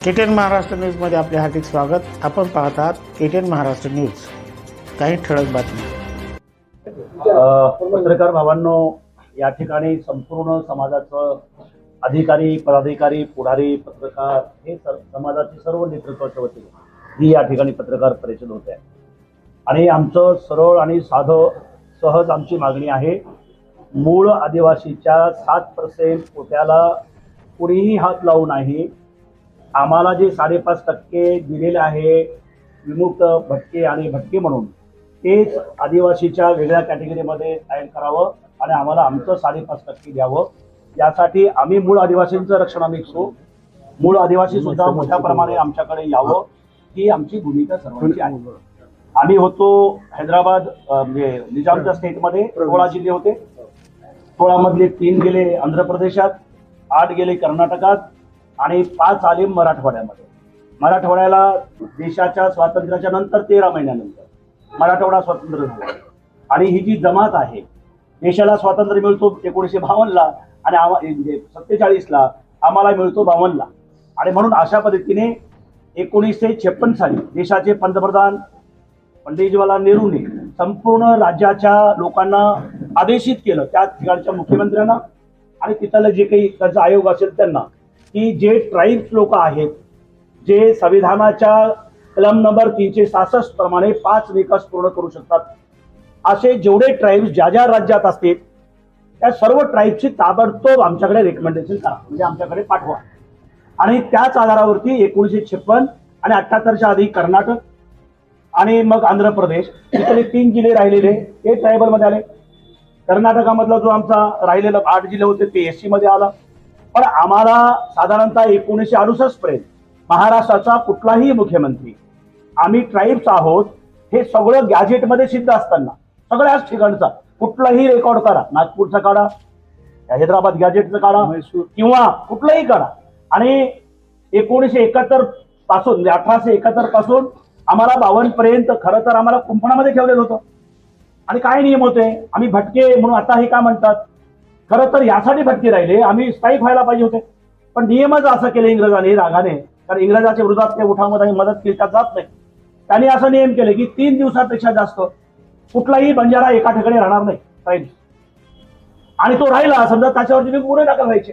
केटेन महाराष्ट्र न्यूजमध्ये आपले हार्दिक स्वागत. आपण पाहत आहात केटीएन महाराष्ट्र न्यूज. काही ठळक बातमी पत्रकार भावांनो या ठिकाणी संपूर्ण समाजाचं अधिकारी पदाधिकारी पुढारी पत्रकार हे सर समाजाची सर्व नेतृत्वाच्या वतीने ही या ठिकाणी पत्रकार परिषद होते. आणि आमचं सरळ आणि साधं सहज आमची मागणी आहे मूळ आदिवासीच्या सात पर्सेंट कोट्याला कुणीही हात लावू नाही आम्हाला जे साडेपाच टक्के दिलेले आहे विमुक्त भटके आणि भटके म्हणून तेच आदिवासीच्या वेगळ्या कॅटेगरीमध्ये साईन करावं आणि आम्हाला आमचं साडेपाच टक्के द्यावं. यासाठी आम्ही मूळ आदिवासींचं रक्षण आम्ही इच्छू मूळ आदिवासी सुद्धा मोठ्या प्रमाणे आमच्याकडे यावं. ही आमची भूमिका सर्वांची आहे. आम्ही होतो हैदराबाद म्हणजे निजामच्या स्टेटमध्ये सोळा जिल्हे होते. सोळामधले तीन गेले आंध्र प्रदेशात आठ गेले कर्नाटकात आणि पाच आले मराठवाड्यामध्ये. मराठवाड्याला देशाच्या स्वातंत्र्याच्या नंतर तेरा महिन्यानंतर मराठवाडा स्वातंत्र्य झाला. आणि ही जी जमात आहे देशाला स्वातंत्र्य मिळतो एकोणीसशे बावन्नला आणि आम्हा म्हणजे सत्तेचाळीसला आम्हाला मिळतो बावन्नला. आणि म्हणून अशा पद्धतीने एकोणीसशे छप्पन साली देशाचे पंतप्रधान पंडित जवाहरलाल नेहरूंनी संपूर्ण राज्याच्या लोकांना आदेशित केलं. त्या ठिकाणच्या मुख्यमंत्र्यांना आणि तिथलं जे काही त्यांचा आयोग असेल त्यांना की जे ट्राईब्स लोक आहेत जे संविधानाच्या कलम नंबर तीनशे सहासष्ट प्रमाणे पाच विकास पूर्ण करू शकतात. असे जेवढे ट्राईब्स ज्या ज्या राज्यात असतील त्या सर्व ट्राईबची ताबडतोब आमच्याकडे रेकमेंडेशन करा म्हणजे आमच्याकडे पाठवा. आणि त्याच आधारावरती एकोणीसशे छप्पन आणि अठ्ठ्याहत्तरच्या आधी कर्नाटक आणि मग आंध्र प्रदेश इथले तीन जिल्हे राहिलेले ते ट्रायबलमध्ये आले. कर्नाटकामधला जो आमचा राहिलेला आठ जिल्हे होते ते एसमध्ये आला. पण आम्हाला साधारणतः एकोणीसशे अडुसष्ट पर्यंत महाराष्ट्राचा कुठलाही मुख्यमंत्री आम्ही ट्राईब्स आहोत हे सगळं गॅजेटमध्ये सिद्ध असताना सगळ्याच ठिकाणचा कुठलाही रेकॉर्ड करा नागपूरचा काढा हैदराबाद गॅजेटचं काढा किंवा कुठलंही काढा. आणि एकोणीसशे एकाहत्तरपासून म्हणजे अठराशे एकाहत्तरपासून आम्हाला बावन्न पर्यंत खरं तर आम्हाला कुंपणामध्ये ठेवलेलं होतं. आणि काय नियम होते? आम्ही भटके म्हणून आता हे का म्हणतात? खरं तर यासाठी भटकी राहिले. आम्ही स्थायिक व्हायला पाहिजे होते. पण नियमच असं केलं इंग्रजांनी रागाने. कारण इंग्रजाच्या विरोधात ते उठावमध्ये आम्ही मदत केली जात नाही. त्यांनी असं नियम केले की तीन दिवसापेक्षा जास्त कुठलाही बंजारा एका ठिकाणी राहणार नाही. राहील. आणि तो राहिला समजा त्याच्यावरती तुम्ही गुन्हे दाखल व्हायचे.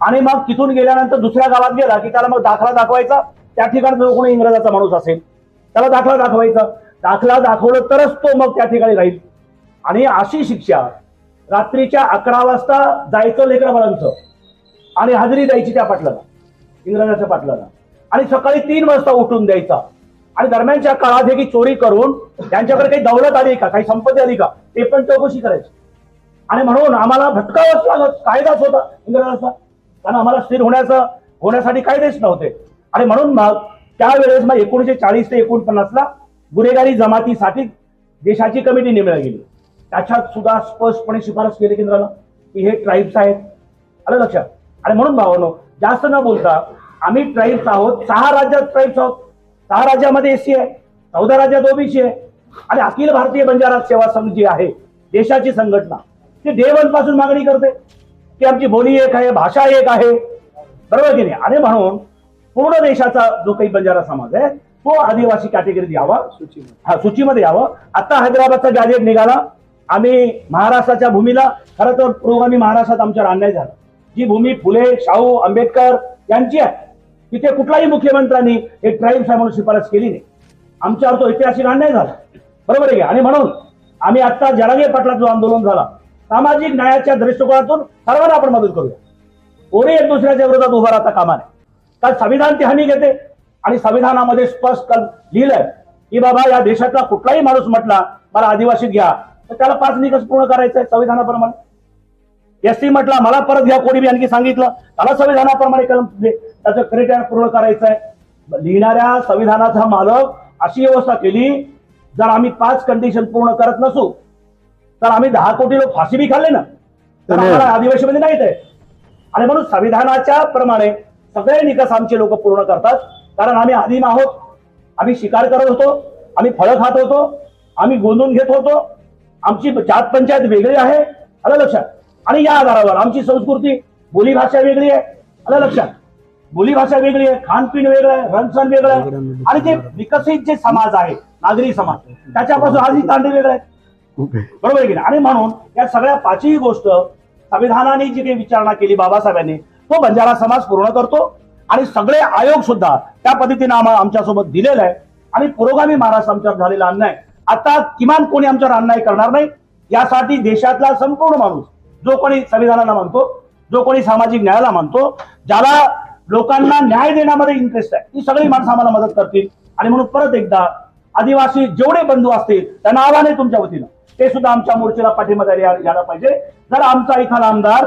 आणि मग तिथून गेल्यानंतर दुसऱ्या गावात गेला की त्याला मग दाखला दाखवायचा. त्या ठिकाणी जो कोणी इंग्रजाचा माणूस असेल त्याला दाखला दाखवायचा. दाखला दाखवलं तरच तो मग त्या ठिकाणी राहील. आणि अशी शिक्षा रात्रीच्या अकरा वाजता जायचं लेकराबाळांचं आणि हजेरी द्यायची त्या पाटलाला इंग्रजाच्या पाटलाला. आणि सकाळी तीन वाजता उठून द्यायचा. आणि दरम्यानच्या काळात हे की चोरी करून त्यांच्याकडे काही दौलत आली का काही संपत्ती आली का ते पण चौकशी करायची. आणि म्हणून आम्हाला भटकावंच लागत कायदाच होता इंग्रजाचा. कारण आम्हाला स्थिर होण्याचं होण्यासाठी कायदेच नव्हते. आणि म्हणून मग त्यावेळेस मग एकोणीसशे चाळीस ते एकोणपन्नासला गुन्हेगारी जमातीसाठी देशाची कमिटी नेमल्या गेली. त्याच्यात सुद्धा स्पष्टपणे शिफारस केली केंद्राला की हे ट्राईब्स आहेत. आलं लक्षात? आणि म्हणून भावानो जास्त न बोलता आम्ही ट्राईब्स आहोत सहा राज्यात ट्राईब्स आहोत. सहा राज्यामध्ये एससी आहे चौदा राज्यात ओबीसी आहे आणि अखिल भारतीय बंजारा सेवा संघ जी आहे देशाची संघटना ती देवनपासून मागणी करते की आमची बोली एक आहे भाषा एक आहे. बरोबर की नाही? आणि म्हणून पूर्ण देशाचा जो काही बंजारा समाज आहे तो आदिवासी कॅटेगरीत यावा हा सूचीमध्ये यावं. आता हैदराबादचा गॅजेट निघाला आम्ही महाराष्ट्राच्या भूमीला खरं तर पुरोगामी महाराष्ट्रात आमच्यावर अन्याय झाला. जी भूमी फुले शाहू आंबेडकर यांची आहे तिथे कुठलाही मुख्यमंत्र्यांनी हे ट्राईब्स आहे म्हणून शिफारस केली नाही. आमच्यावर तो ऐतिहासिक अन्याय झाला. बरोबर आहे आणि म्हणून आम्ही आता जरांगे पाटला जो आंदोलन झाला सामाजिक न्यायाच्या दृष्टिकोनातून सर्वांना आपण मदत करूया. कोणी एक दुसऱ्याच्या विरोधात उभा राहता कामा नये. कारण संविधान ती हमी घेते आणि संविधानामध्ये स्पष्ट लिहिलंय की बाबा या देशातला कुठलाही माणूस म्हटला मला आदिवासी घ्या तर त्याला पाच निकष पूर्ण करायचं आहे संविधानाप्रमाणे. एस टी म्हटला मला परत घ्या. कोणी बी आणखी सांगितलं त्याला संविधानाप्रमाणे कलम त्याचं क्रिटेरिया पूर्ण करायचं आहे लिहिणाऱ्या संविधानाचा मालक अशी व्यवस्था केली जर आम्ही पाच कंडिशन पूर्ण करत नसू तर आम्ही दहा कोटी लोक फाशी बी खाल्ले ना. तर आम्हाला आदिवासीमध्ये नाहीत आहे आणि म्हणून संविधानाच्या प्रमाणे सगळे निकष आमचे लोक पूर्ण करतात. कारण आम्ही आदिम आहोत. आम्ही शिकार करत होतो. आम्ही फळं खात होतो. आम्ही गोंधून घेत होतो. आमची जात पंचायत वेगळी आहे. आलं लक्षात? आणि या आधारावर आमची संस्कृती बोलीभाषा वेगळी आहे. आलं लक्षात? बोलीभाषा वेगळी आहे खानपीण वेगळं आहे रहनसहन वेगळं आहे. आणि जे विकसित जे समाज आहे नागरी समाज त्याच्यापासून आज ही तांडे वेगळे आहेत बरोबर आहे की आणि म्हणून या सगळ्या पाचही गोष्ट संविधानाने जी काही विचारणा केली बाबासाहेबांनी तो बंजारा समाज पूर्ण करतो. आणि सगळे आयोग सुद्धा त्या पद्धतीने आम्हाला आमच्यासोबत दिलेला आहे. आणि पुरोगामी महाराष्ट्र आमच्यावर झालेला अन्याय. आता किमान कोणी आमच्यावर अन्याय करणार नाही. यासाठी देशातला संपूर्ण माणूस जो कोणी संविधानाला मानतो जो कोणी सामाजिक न्यायाला मानतो ज्याला लोकांना न्याय देण्यामध्ये इंटरेस्ट आहे ती सगळी माणसं आम्हाला मदत करतील. आणि म्हणून परत एकदा आदिवासी जेवढे बंधू असतील त्यांना आव्हान आहे तुमच्या वतीनं. ते सुद्धा आमच्या मोर्चेला पाठिंबा द्यायला यायला पाहिजे. जर आमचा एखादा आमदार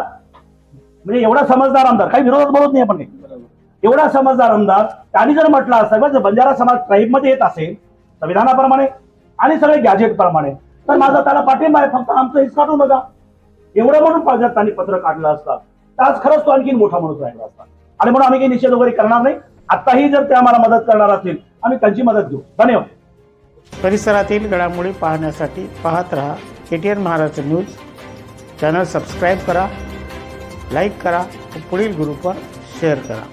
म्हणजे एवढा समजदार आमदार काही विरोधात बोलत नाही आपण एवढा समजदार आमदार त्यांनी जर म्हटलं असं जर बंजारा समाज ट्राईबमध्ये येत असेल संविधानाप्रमाणे आणि सगळे गॅजेट प्रमाणे. तर माझा त्याला पाठिंबा आहे फक्त आमचं हिच काढून नका एवढं म्हणून पाहिजे त्यांनी पत्र काढलं असतं. तर आज खरंच तो आणखी मोठा माणूस राहिला असता. आणि म्हणून आम्ही काही निषेध वगैरे करणार नाही. आताही जर ते आम्हाला मदत करणार असतील आम्ही त्यांची मदत घेऊ. धन्यवाद. परिसरातील घडामोडी पाहण्यासाठी पाहत रहा K T N Maharashtra news. Channel subscribe करा लाईक करा पुढील ग्रुपवर शेअर करा.